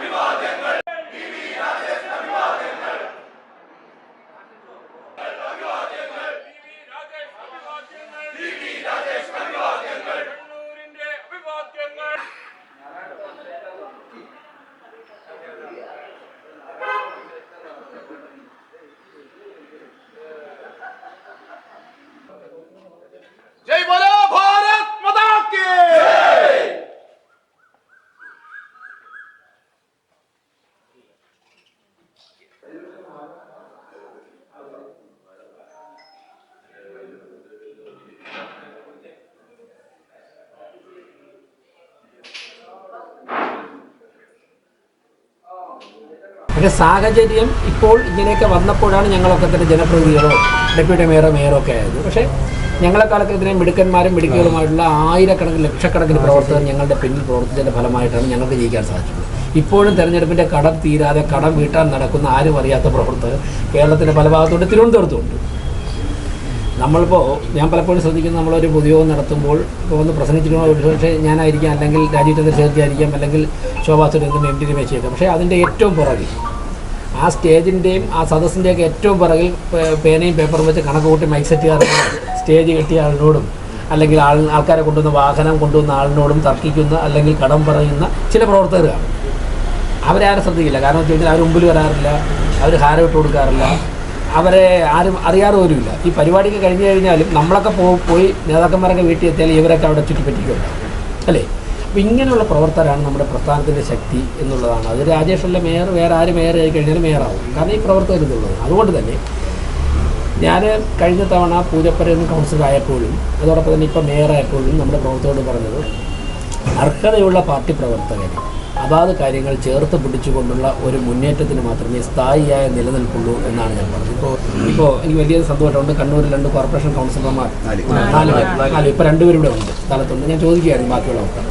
അഭിവാദ്യങ്ങൾ പക്ഷേ സാഹചര്യം ഇപ്പോൾ ഇങ്ങനെയൊക്കെ വന്നപ്പോഴാണ് ഞങ്ങളൊക്കെ തന്നെ ജനപ്രതിനിധികളോ ഡെപ്യൂട്ടി മേയറോ മേയറോ ഒക്കെ ആയത്. പക്ഷേ ഞങ്ങളെ കാലത്ത് ഇതിനെ മിടുക്കന്മാരും മിടുക്കുകളുമായിട്ടുള്ള ആയിരക്കണക്കിന് ലക്ഷക്കണക്കിന് പ്രവർത്തകർ ഞങ്ങളുടെ പിന്നിൽ പ്രവർത്തിച്ചതിന്റെ ഫലമായിട്ടാണ് ഞങ്ങൾക്ക് ജയിക്കാൻ സാധിച്ചത്. ഇപ്പോഴും തെരഞ്ഞെടുപ്പിന്റെ കടം തീരാതെ കടം വീട്ടാൻ നടക്കുന്ന ആരും അറിയാത്ത പ്രവർത്തകർ കേരളത്തിന്റെ പല ഭാഗത്തുണ്ട് തിരുവനന്തപുരത്തുണ്ട് നമ്മളിപ്പോൾ ഞാൻ പലപ്പോഴും ശ്രദ്ധിക്കുന്നത് നമ്മളൊരു പൊതുയോഗം നടത്തുമ്പോൾ ഇപ്പോൾ ഒന്ന് പ്രസംഗിച്ചിരുന്ന ഒരു പക്ഷേ ഞാനായിരിക്കാം അല്ലെങ്കിൽ രാജീവ് ചേർത്തിയായിരിക്കാം അല്ലെങ്കിൽ ശോഭാ സുരേന്ദ്രൻ എം ടി രമേശിയേക്കാം പക്ഷേ അതിന്റെ ഏറ്റവും പുറകിൽ ആ സ്റ്റേജിന്റെയും ആ സദസ്സിന്റെയൊക്കെ ഏറ്റവും പുറകിൽ പേനയും പേപ്പറും വെച്ച് കണക്ക് കൂട്ടി മൈക്ക് സെറ്റുകാരോടും സ്റ്റേജ് കെട്ടിയ ആളിനോടും അല്ലെങ്കിൽ ആൾ ആൾക്കാരെ കൊണ്ടുവന്ന വാഹനം കൊണ്ടുവന്ന ആളിനോടും തർക്കിക്കുന്ന അല്ലെങ്കിൽ കടം പറയുന്ന ചില പ്രവർത്തകർ കാണും അവരെ ആരും ശ്രദ്ധിക്കില്ല. കാരണം വെച്ച് കഴിഞ്ഞാൽ അവർ മുമ്പിൽ വരാറില്ല അവർ ഹാരം ഇട്ട് കൊടുക്കാറില്ല. അവരെ ആരും അറിയാറ് പോലുമില്ല. ഈ പരിപാടിക്ക് കഴിഞ്ഞു കഴിഞ്ഞാലും നമ്മളൊക്കെ പോയി നേതാക്കന്മാരൊക്കെ വീട്ടിൽ എത്തിയാൽ ഇവരൊക്കെ അവിടെ ചുറ്റിപ്പറ്റിക്കുണ്ടാവും അല്ലേ? അപ്പോൾ ഇങ്ങനെയുള്ള പ്രവർത്തകരാണ് നമ്മുടെ പ്രസ്ഥാനത്തിന്റെ ശക്തി എന്നുള്ളതാണ്. അത് രാജേഷല്ല മേയർ വേറെ ആര് മേയർ ആയി കഴിഞ്ഞാൽ മേയറാവും കാരണം ഈ പ്രവർത്തകർ എന്നുള്ളത് അതുകൊണ്ട് തന്നെ ഞാൻ കഴിഞ്ഞ തവണ പൂജപ്പുരയിൽ നിന്ന് കൗൺസിലറായപ്പോഴും അതോടൊപ്പം തന്നെ ഇപ്പോൾ മേയറായപ്പോഴും നമ്മുടെ പ്രവർത്തകരോട് പറഞ്ഞത് അർഹതയുള്ള പാർട്ടി പ്രവർത്തകർ അതാത് കാര്യങ്ങൾ ചേർത്ത് പിടിച്ചുകൊണ്ടുള്ള ഒരു മുന്നേറ്റത്തിന് മാത്രമേ സ്ഥായിയായ നിലനിൽക്കുള്ളൂ എന്നാണ് ഞാൻ പറഞ്ഞത്. ഇപ്പോൾ ഇപ്പോൾ എനിക്ക് വലിയ സന്തോഷമുണ്ട് കണ്ണൂരിൽ രണ്ട് കോർപ്പറേഷൻ കൗൺസിലർമാർ നാല് നാല് ഇപ്പോൾ രണ്ടുപേരും ഇവിടെ ഉണ്ട്. സ്ഥലത്തുണ്ട്. ഞാൻ ചോദിക്കുകയായിരുന്നു ബാക്കിയുള്ളവർക്ക്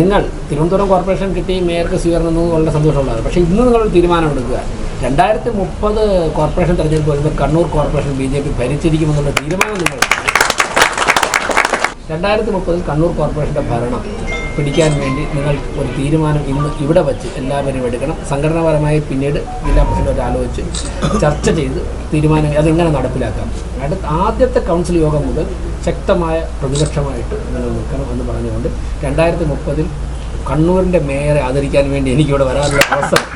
നിങ്ങൾ തിരുവനന്തപുരം കോർപ്പറേഷൻ കിട്ടി മേയർക്ക് സ്വീകരണം എന്നത് വളരെ സന്തോഷമുള്ളതാണ്. പക്ഷേ ഇന്ന് നിങ്ങളൊരു തീരുമാനം എടുക്കുക. രണ്ടായിരത്തി മുപ്പത് കോർപ്പറേഷൻ തെരഞ്ഞെടുപ്പ് വരുമ്പോൾ Kannur corporation B J P ഭരിച്ചിരിക്കുമെന്നുള്ള തീരുമാനം നിങ്ങൾ രണ്ടായിരത്തി മുപ്പതിൽ കണ്ണൂർ കോർപ്പറേഷന്റെ ഭരണം. പിടിക്കാൻ വേണ്ടി നിങ്ങൾ ഒരു തീരുമാനം ഇന്ന് ഇവിടെ വച്ച് എല്ലാവരും എടുക്കണം. സംഘടനാപരമായി പിന്നീട് ജില്ലാ പ്രസിഡന്റ് ആലോചിച്ച് ചർച്ച ചെയ്ത് തീരുമാനം അതെങ്ങനെ നടപ്പിലാക്കാം. അടുത്ത ആദ്യത്തെ കൗൺസിൽ യോഗം മുതൽ ശക്തമായ പ്രതിപക്ഷമായിട്ട് നിങ്ങൾ നിൽക്കണം എന്ന് പറഞ്ഞുകൊണ്ട് രണ്ടായിരത്തി മുപ്പതിൽ കണ്ണൂരിന്റെ മേയറെ ആദരിക്കാൻ വേണ്ടി എനിക്കിവിടെ വരാനുള്ള അവസരം.